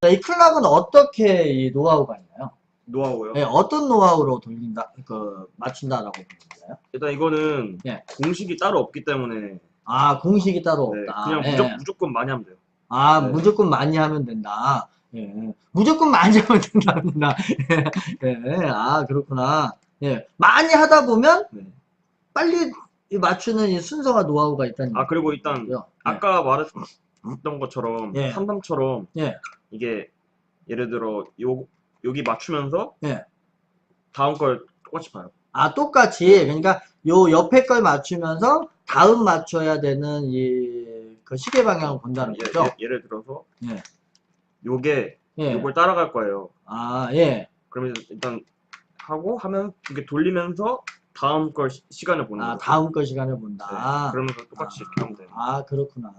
자, 이 클락은 어떻게 이 노하우가 있나요? 노하우요. 네, 어떤 노하우로 돌린다, 그, 맞춘다라고 보는 거예요? 일단 이거는 예. 공식이 따로 없기 때문에 아, 공식이 따로 네, 없다. 그냥 예. 무조, 무조건 많이 하면 돼요. 아, 네. 무조건 많이 하면 된다. 예. 무조건 많이 하면 된답니다. 예. 예. 아, 그렇구나. 예. 많이 하다 보면 네. 빨리 이 맞추는 이 순서가 노하우가 있다는 아 그리고 일단 거고요. 아까 말했던 것처럼 예. 삼삼처럼 예. 이게 예를 들어 요 여기 맞추면서 예. 다음 걸 똑같이 봐요. 아, 똑같이. 그러니까 요 옆에 걸 맞추면서 다음 맞춰야 되는 이 그 시계 방향을 본다는 예, 거죠. 예, 를 들어서 예. 요게 예. 요걸 따라갈 거예요. 아, 예. 그러면 일단 하고 하면 이게 돌리면서 다음 걸 시, 시간을 보는 아, 거예요. 다음 거 시간을 본다. 그러면서 똑같이 이렇게 하면 돼요. 아, 그렇구나.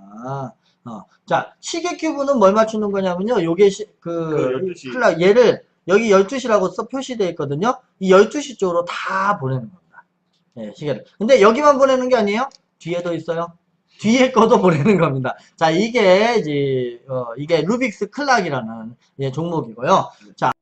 어. 자, 시계 큐브는 뭘 맞추는 거냐면요. 요게 시, 그, 그 12시. 클락, 얘를 여기 12시라고 써 표시되어 있거든요. 이 12시 쪽으로 다 보내는 겁니다. 예, 시계를. 근데 여기만 보내는 게 아니에요. 뒤에도 있어요. 뒤에 거도 보내는 겁니다. 자, 이게 이제, 어, 이게 루빅스 클락이라는 예, 종목이고요. 자.